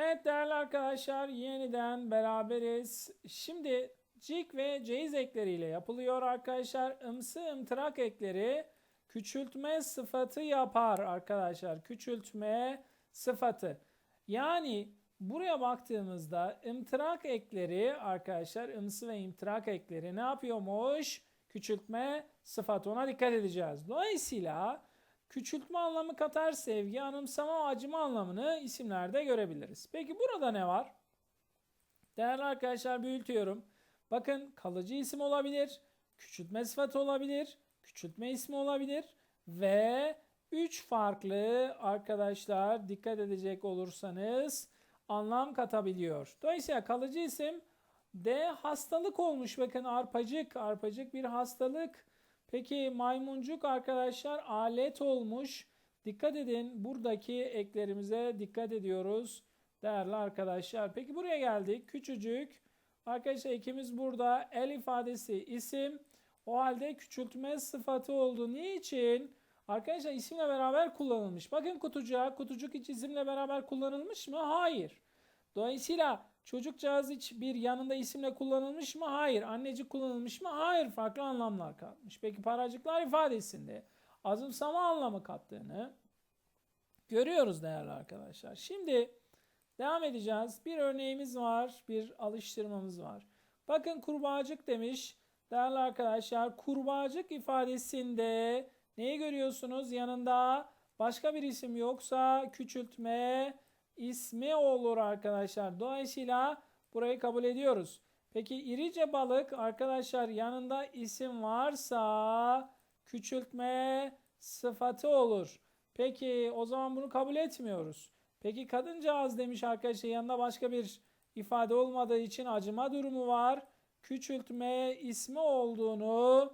Evet değerli arkadaşlar yeniden beraberiz. Şimdi cik ve ceyiz ekleriyle yapılıyor arkadaşlar. Imsı ımtırak ekleri küçültme sıfatı yapar arkadaşlar. Küçültme sıfatı. Yani buraya baktığımızda ımtırak ekleri arkadaşlar ımsı ve imtırak ekleri ne yapıyormuş? Küçültme sıfatı ona dikkat edeceğiz. Dolayısıyla küçültme anlamı katar sevgi, anımsama, acıma anlamını isimlerde görebiliriz. Peki burada ne var? Değerli arkadaşlar büyütüyorum. Bakın kalıcı isim olabilir, küçültme sıfatı olabilir, küçültme ismi olabilir ve üç farklı arkadaşlar dikkat edecek olursanız anlam katabiliyor. Dolayısıyla kalıcı isim D hastalık olmuş. Bakın arpacık, arpacık bir hastalık. Peki maymuncuk arkadaşlar alet olmuş. Dikkat edin buradaki eklerimize dikkat ediyoruz değerli arkadaşlar. Peki buraya geldik. Küçücük. Arkadaşlar ikimiz burada el ifadesi isim. O halde küçültme sıfatı oldu. Niçin? Arkadaşlar isimle beraber kullanılmış. Bakın kutucuğa. Kutucuk hiç isimle beraber kullanılmış mı? Hayır. Dolayısıyla çocukcağız hiç bir yanında isimle kullanılmış mı? Hayır. Annecik kullanılmış mı? Hayır. Farklı anlamlar katmış. Peki paracıklar ifadesinde azımsama anlamı kattığını görüyoruz değerli arkadaşlar. Şimdi devam edeceğiz. Bir örneğimiz var. Bir alıştırmamız var. Bakın kurbağacık demiş. Değerli arkadaşlar kurbağacık ifadesinde neyi görüyorsunuz? Yanında başka bir isim yoksa küçültme ismi olur arkadaşlar. Dolayısıyla burayı kabul ediyoruz. Peki irice balık arkadaşlar yanında isim varsa küçültme sıfatı olur. Peki o zaman bunu kabul etmiyoruz. Peki kadıncağız demiş arkadaşlar yanında başka bir ifade olmadığı için acıma durumu var. Küçültme ismi olduğunu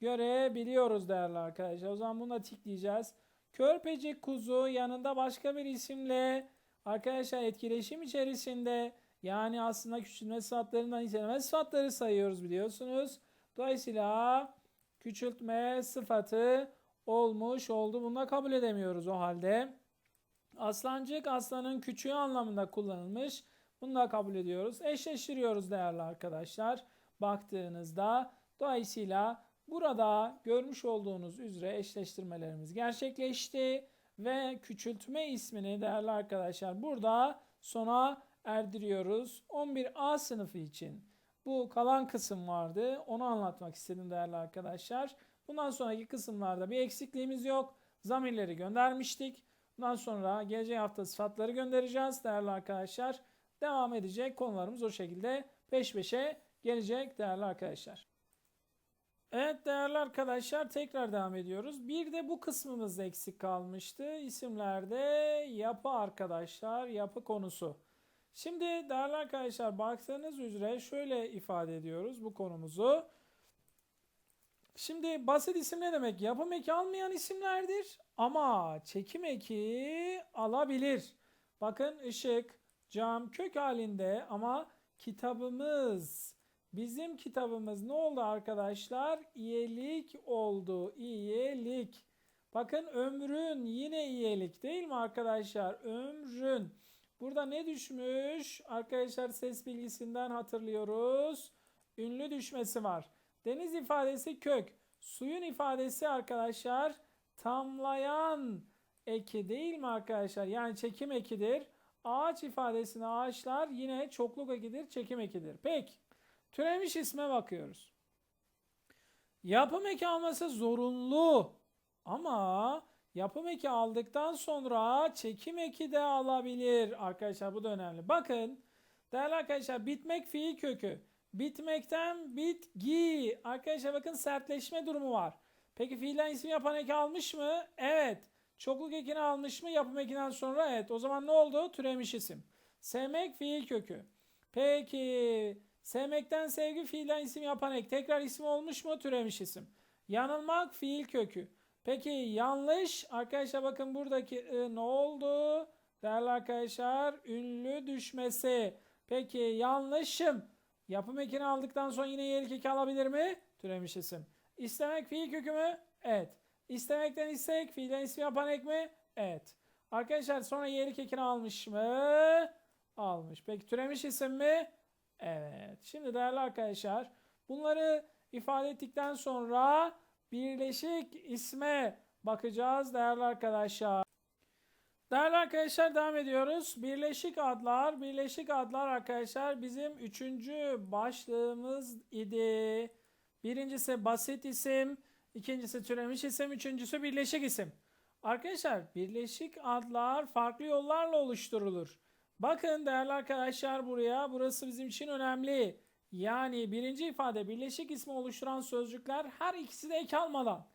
görebiliyoruz değerli arkadaşlar. O zaman bunu da tikleyeceğiz. Körpecik kuzu yanında başka bir isimle arkadaşlar etkileşim içerisinde yani aslında küçültme sıfatlarından niteleme sıfatları sayıyoruz biliyorsunuz. Dolayısıyla küçültme sıfatı olmuş oldu. Bunu da kabul edemiyoruz o halde. Aslancık aslanın küçüğü anlamında kullanılmış. Bunu da kabul ediyoruz. Eşleştiriyoruz değerli arkadaşlar. Baktığınızda dolayısıyla burada görmüş olduğunuz üzere eşleştirmelerimiz gerçekleşti ve küçültme ismini değerli arkadaşlar burada sona erdiriyoruz. 11A sınıfı için bu kalan kısım vardı. Onu anlatmak istedim değerli arkadaşlar. Bundan sonraki kısımlarda bir eksikliğimiz yok. Zamirleri göndermiştik. Bundan sonra gelecek hafta sıfatları göndereceğiz değerli arkadaşlar. Devam edecek konularımız o şekilde peş peşe gelecek değerli arkadaşlar. Evet değerli arkadaşlar tekrar devam ediyoruz. Bir de bu kısmımız eksik kalmıştı. İsimlerde yapı arkadaşlar, yapı konusu. Şimdi değerli arkadaşlar baktığınız üzere şöyle ifade ediyoruz bu konumuzu. Şimdi basit isim ne demek? Yapım eki almayan isimlerdir ama çekim eki alabilir. Bakın ışık, cam kök halinde ama kitabımız bizim kitabımız ne oldu arkadaşlar? İyelik oldu. İyelik. Bakın ömrün yine iyelik değil mi arkadaşlar? Ömrün. Burada ne düşmüş? Arkadaşlar ses bilgisinden hatırlıyoruz. Ünlü düşmesi var. Deniz ifadesi kök. Suyun ifadesi arkadaşlar tamlayan eki değil mi arkadaşlar? Yani çekim ekidir. Ağaç ifadesine ağaçlar yine çokluk ekidir, çekim ekidir. Peki türemiş isme bakıyoruz. Yapım eki alması zorunlu ama yapım eki aldıktan sonra çekim eki de alabilir arkadaşlar bu da önemli. Bakın değerli arkadaşlar bitmek fiil kökü. Bitmekten bitgi. Arkadaşlar bakın sertleşme durumu var. Peki fiilden isim yapan eki almış mı? Evet. Çokluk ekini almış mı? Yapım ekinden sonra evet. O zaman ne oldu? Türemiş isim. Sevmek fiil kökü. Peki sevmekten sevgi fiilden isim yapan ek. Tekrar isim olmuş mu? Türemiş isim. Yanılmak fiil kökü. Peki yanlış arkadaşlar bakın buradaki ı, ne oldu? Değerli arkadaşlar ünlü düşmesi. Peki yanlışım. Yapım ekini aldıktan sonra yine yerik eki alabilir mi? Türemiş isim. İstemek fiil kökü mü? Evet. İstemekten istek fiilden isim yapan ek mi? Evet. Arkadaşlar sonra yerik ekini almış mı? almış. Peki türemiş isim mi? Evet. Şimdi değerli arkadaşlar bunları ifade ettikten sonra birleşik isme bakacağız değerli arkadaşlar. Değerli arkadaşlar devam ediyoruz. Birleşik adlar, birleşik adlar arkadaşlar bizim üçüncü başlığımız idi. Birincisi basit isim, ikincisi türemiş isim, üçüncüsü birleşik isim. Arkadaşlar birleşik adlar farklı yollarla oluşturulur. Bakın değerli arkadaşlar buraya, burası bizim için önemli. Yani birinci ifade birleşik ismi oluşturan sözcükler her ikisi de ek almadan.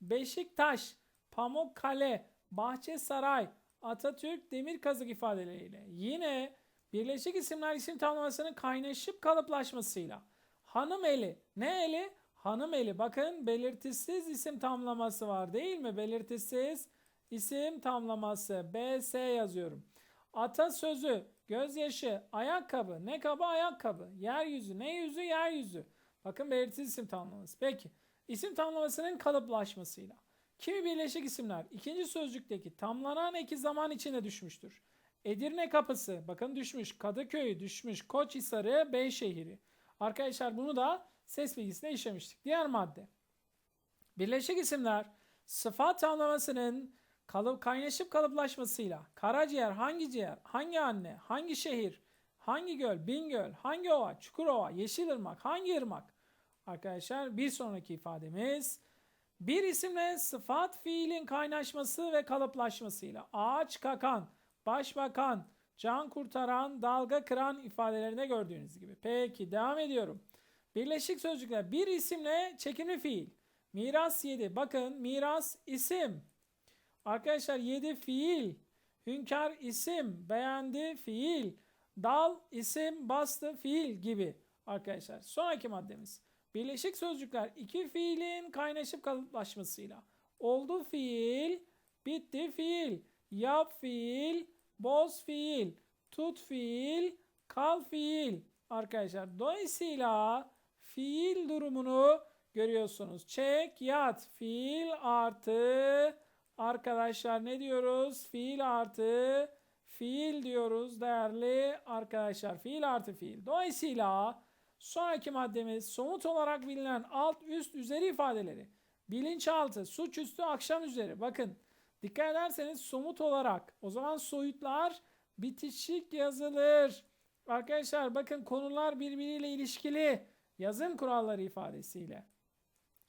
Beşiktaş, Pamukkale, Bahçesaray, Atatürk, Demirkazık ifadeleriyle. Yine birleşik isimler isim tamlamasının kaynaşıp kalıplaşmasıyla. Hanım eli. Ne eli? Hanım eli. Bakın belirtisiz isim tamlaması var değil mi? Belirtisiz isim tamlaması. BS yazıyorum. Atasözü, gözyaşı, ayakkabı. Ne kabı? Ayakkabı. Yeryüzü. Ne yüzü? Yeryüzü. Bakın belirtisiz isim tamlaması. Peki. İsim tamlamasının kalıplaşmasıyla. Kimi birleşik isimler ikinci sözcükteki tamlanan eki zaman içine düşmüştür. Edirne kapısı bakın düşmüş. Kadıköy düşmüş. Koçhisarı Beyşehir'i. Arkadaşlar bunu da ses bilgisine işlemiştik. Diğer madde. Birleşik isimler sıfat tamlamasının kalıp kaynaşıp kalıplaşmasıyla karaciğer, hangi ciğer, hangi anne, hangi şehir, hangi göl, Bingöl, hangi ova, Çukurova, Yeşilırmak, hangi ırmak? Arkadaşlar bir sonraki ifademiz bir isimle sıfat fiilin kaynaşması ve kalıplaşmasıyla ağaç kakan, başbakan, can kurtaran, dalga kıran ifadelerinde gördüğünüz gibi. Peki devam ediyorum. Birleşik sözcükler bir isimle çekimli fiil. Miras 7. Bakın miras isim. Arkadaşlar 7 fiil. Hünkar isim. Beğendi fiil. Dal isim. Bastı fiil gibi. Arkadaşlar sonraki maddemiz. Birleşik sözcükler iki fiilin kaynaşıp kalıplaşmasıyla. Oldu fiil, bitti fiil, yap fiil, boz fiil, tut fiil, kal fiil. Arkadaşlar dolayısıyla fiil durumunu görüyorsunuz. Çek, yat, fiil artı arkadaşlar ne diyoruz? Fiil artı fiil diyoruz değerli arkadaşlar. Fiil artı fiil. Dolayısıyla Sonraki maddemiz somut olarak bilinen alt üst üzeri ifadeleri. Bilinçaltı, suçüstü, akşam üzeri. Bakın dikkat ederseniz somut olarak o zaman soyutlar bitişik yazılır. Arkadaşlar bakın konular birbiriyle ilişkili yazım kuralları ifadesiyle.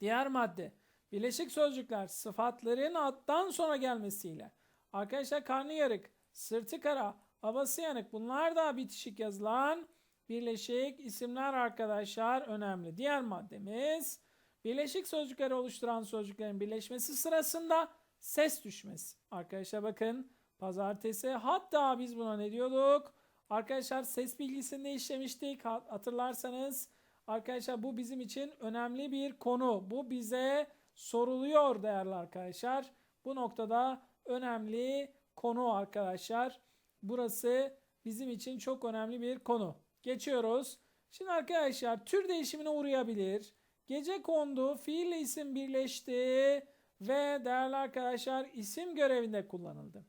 Diğer madde bileşik sözcükler sıfatların alttan sonra gelmesiyle. Arkadaşlar karnı yarık, sırtı kara, havası yanık bunlar da bitişik yazılan birleşik isimler arkadaşlar önemli. Diğer maddemiz birleşik sözcükleri oluşturan sözcüklerin birleşmesi sırasında ses düşmesi. Arkadaşlar bakın pazartesi hatta biz buna ne diyorduk? Arkadaşlar ses bilgisinde işlemiştik hatırlarsanız. Arkadaşlar bu bizim için önemli bir konu. Bu bize soruluyor değerli arkadaşlar. Bu noktada önemli konu arkadaşlar. Burası bizim için çok önemli bir konu. Geçiyoruz. Şimdi arkadaşlar tür değişimine uğrayabilir. Gece kondu, fiille isim birleşti ve değerli arkadaşlar isim görevinde kullanıldı.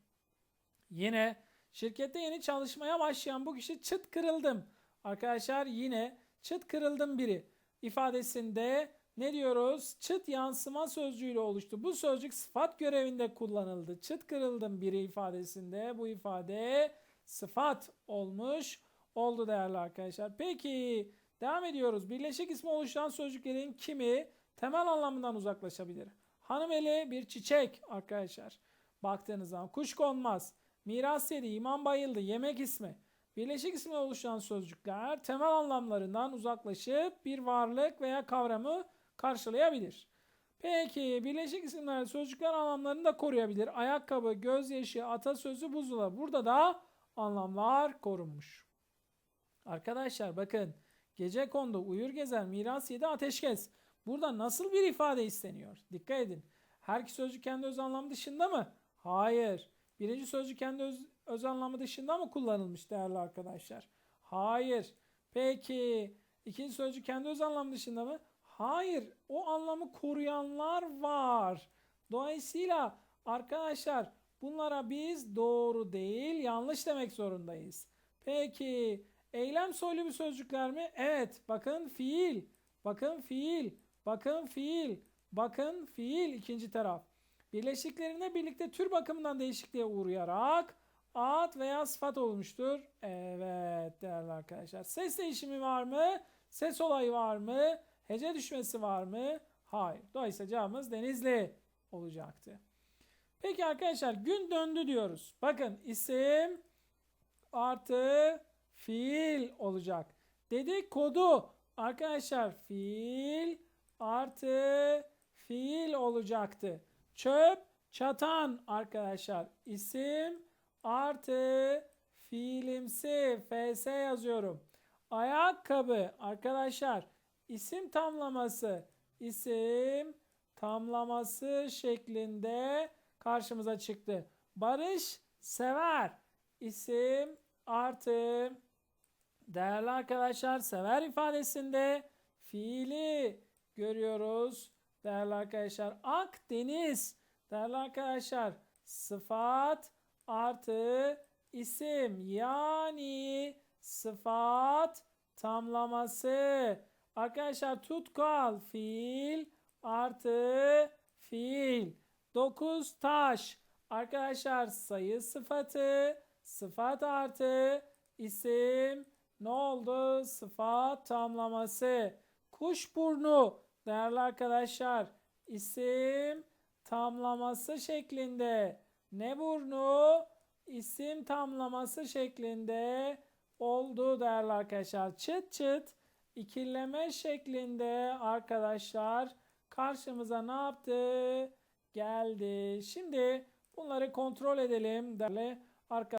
Yine şirkette yeni çalışmaya başlayan bu kişi çıt kırıldım. Arkadaşlar yine çıt kırıldım biri ifadesinde ne diyoruz? Çıt yansıma sözcüğüyle oluştu. Bu sözcük sıfat görevinde kullanıldı. Çıt kırıldım biri ifadesinde bu ifade sıfat olmuş oldu değerli arkadaşlar. Peki devam ediyoruz. Birleşik ismi oluşturan sözcüklerin kimi temel anlamından uzaklaşabilir? Hanımeli bir çiçek arkadaşlar. Baktığınız zaman kuş konmaz. Miras yedi, imam bayıldı, yemek ismi. Birleşik ismi oluşan sözcükler temel anlamlarından uzaklaşıp bir varlık veya kavramı karşılayabilir. Peki birleşik isimler sözcükler anlamlarını da koruyabilir. Ayakkabı, gözyaşı, atasözü, buzdolabı. Burada da anlamlar korunmuş. Arkadaşlar bakın gece kondu uyur gezer miras yedi ateşkes. Burada nasıl bir ifade isteniyor? Dikkat edin. Her iki sözcük kendi öz anlamı dışında mı? Hayır. Birinci sözcük kendi öz, öz anlamı dışında mı kullanılmış değerli arkadaşlar? Hayır. Peki ikinci sözcük kendi öz anlamı dışında mı? Hayır. O anlamı koruyanlar var. Dolayısıyla arkadaşlar bunlara biz doğru değil yanlış demek zorundayız. Peki eylem soylu bir sözcükler mi? Evet. Bakın fiil. Bakın fiil. Bakın fiil. Bakın fiil ikinci taraf. Birleşiklerine birlikte tür bakımından değişikliğe uğrayarak ad veya sıfat olmuştur. Evet değerli arkadaşlar. Ses değişimi var mı? Ses olayı var mı? Hece düşmesi var mı? Hayır. Dolayısıyla cevabımız Denizli olacaktı. Peki arkadaşlar gün döndü diyoruz. Bakın isim artı fiil olacak. Dedik kodu arkadaşlar fiil artı fiil olacaktı. Çöp çatan arkadaşlar isim artı fiilimsi fs yazıyorum. Ayakkabı arkadaşlar isim tamlaması isim tamlaması şeklinde karşımıza çıktı. Barış sever isim artı değerli arkadaşlar sever ifadesinde fiili görüyoruz. Değerli arkadaşlar Akdeniz değerli arkadaşlar sıfat artı isim yani sıfat tamlaması. Arkadaşlar tutkal fiil artı fiil. 9 taş. Arkadaşlar sayı sıfatı sıfat artı isim ne oldu? Sıfat tamlaması. Kuş burnu değerli arkadaşlar isim tamlaması şeklinde. Ne burnu? İsim tamlaması şeklinde oldu değerli arkadaşlar. Çıt çıt ikileme şeklinde arkadaşlar karşımıza ne yaptı? Geldi. Şimdi bunları kontrol edelim değerli arkadaşlar.